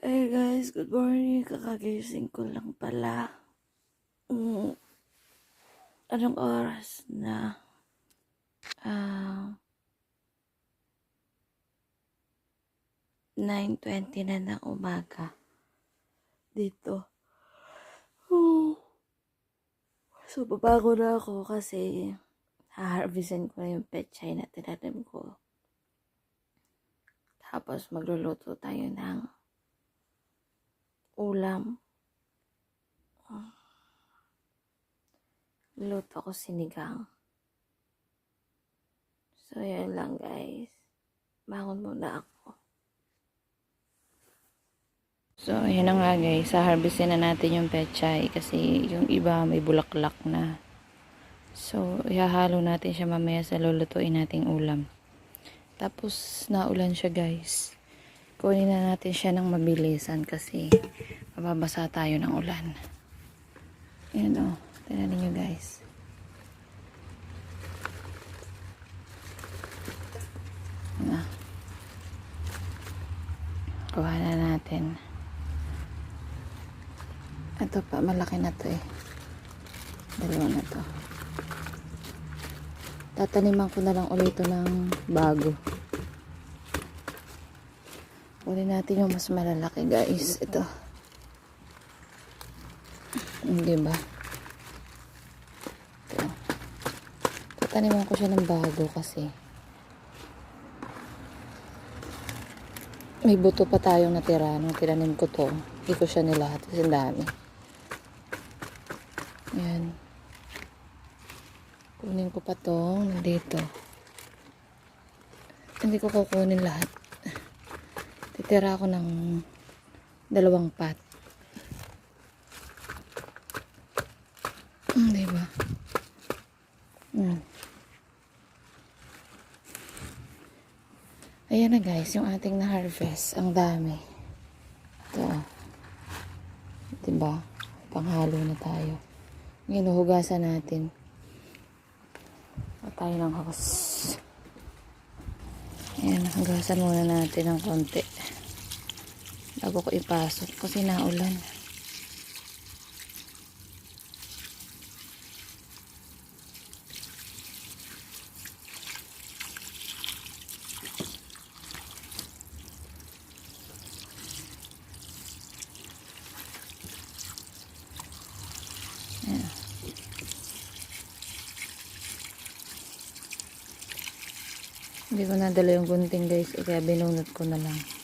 Hey guys, good morning. Kakagising ko lang pala. Mm, anong oras na? Ah, 9.20 na ng umaga. Dito. Oh. So, babago na ako kasi haharvestin ko na yung pechay na tinanim ko. Tapos, magluluto tayo ng ulam. Luto ko sinigang. So, yan lang guys. Bangon muna ako. So, ayan na nga guys. Sa-harvestin na natin yung pechay kasi yung iba may bulaklak na. So, ihahalo natin siya mamaya sa lulutuin nating ulam. Tapos, naulan siya guys. Kunin na natin siya ng mabilisan kasi mababasa tayo ng ulan. Ayan o. Tignan ninyo guys. Ayan. Kuha na natin. Ito pa, malaki na to eh. Dalawa na to. Tataniman ko na lang ulit ito ng bago. Uli natin yung mas malalaki guys. Ito. Hindi ba? Ito. Tataniman ko siya ng bago kasi may buto pa tayong natira nung tinanim ko to. Hindi ko siya nilahat kasi dami. Ayan. Kunin ko pa tong dito. Hindi ko kukunin lahat. Titira ako ng dalawang pat. Hmm, diba? Hmm. Ayan na guys, yung ating na-harvest. Ang dami. Ito. oh. Diba? Panghalo na tayo. Ngayon, hugasan natin. O tayo ng hose. Ayan, hugasan muna natin ng konti. Bago ko ipasok kasi naulan. Ayan. Hindi ko nadala yung gunting guys, eh, kaya binunot ko na lang.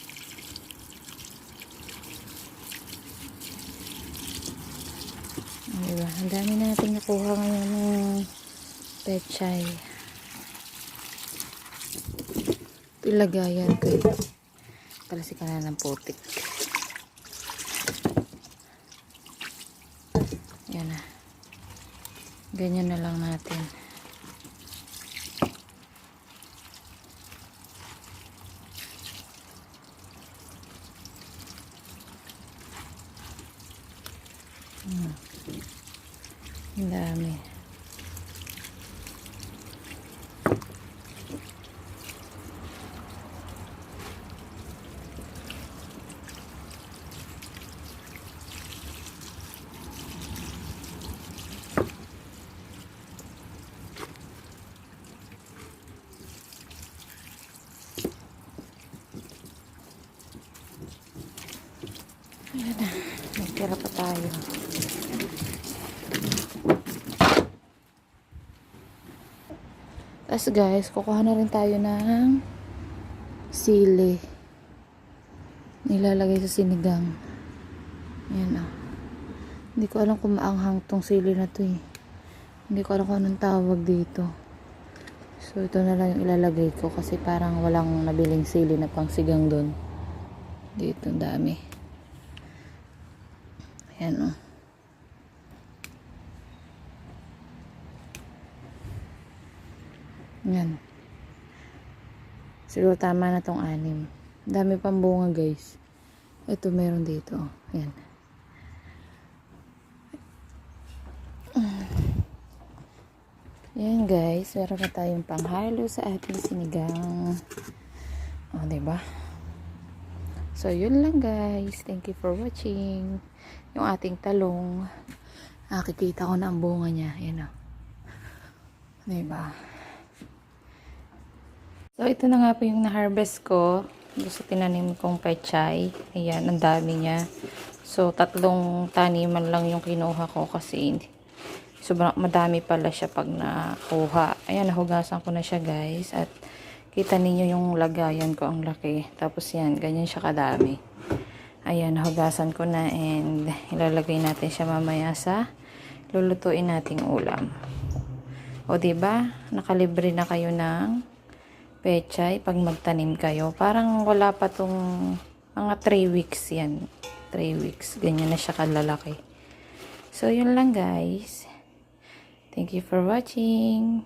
Diba? Ang dami natin nakuha ngayon ng pechay. Ilagayan ko eh. Talasi ka na ng putik. Yan na. Ganyan na lang natin. Ang dami. Ayan na. May tira pa tayo. Tapos guys, kukuha na rin tayo ng sili. Nilalagay sa sinigang. Ayan ah. Hindi ko alam kung maanghang tong sili na to eh. Hindi ko alam kung anong tawag dito. So ito na lang yung ilalagay ko kasi parang walang nabiling sili na pang sigang doon. Dito dami. Ayan oh. Yan. Siguro tama na tong anim. Dami pang bunga guys. Ito meron dito. Yan. Yan guys. Meron na tayong panghalo sa ating sinigang. O, oh, diba? So, yun lang guys. Thank you for watching. Yung ating talong. Nakikita ko na ang bunga niya. Yan o. Diba? So, ito na nga po yung na-harvest ko. Gusto tinanim kong pechay. Ayan, ang dami niya. So, tatlong taniman lang yung kinuha ko kasi sobrang madami pala siya pag nakuha. Ayan, nahugasan ko na siya guys. At kita ninyo yung lagayan ko ang laki. Tapos yan, ganyan siya kadami. Ayan, nahugasan ko na and ilalagay natin siya mamaya sa lulutuin nating ulam. O, ba Nakalibre na kayo ng pechay pag magtanim kayo. Parang wala pa tong mga 3 weeks yan. 3 weeks. Ganyan na siya kalalaki. So, yun lang guys. Thank you for watching.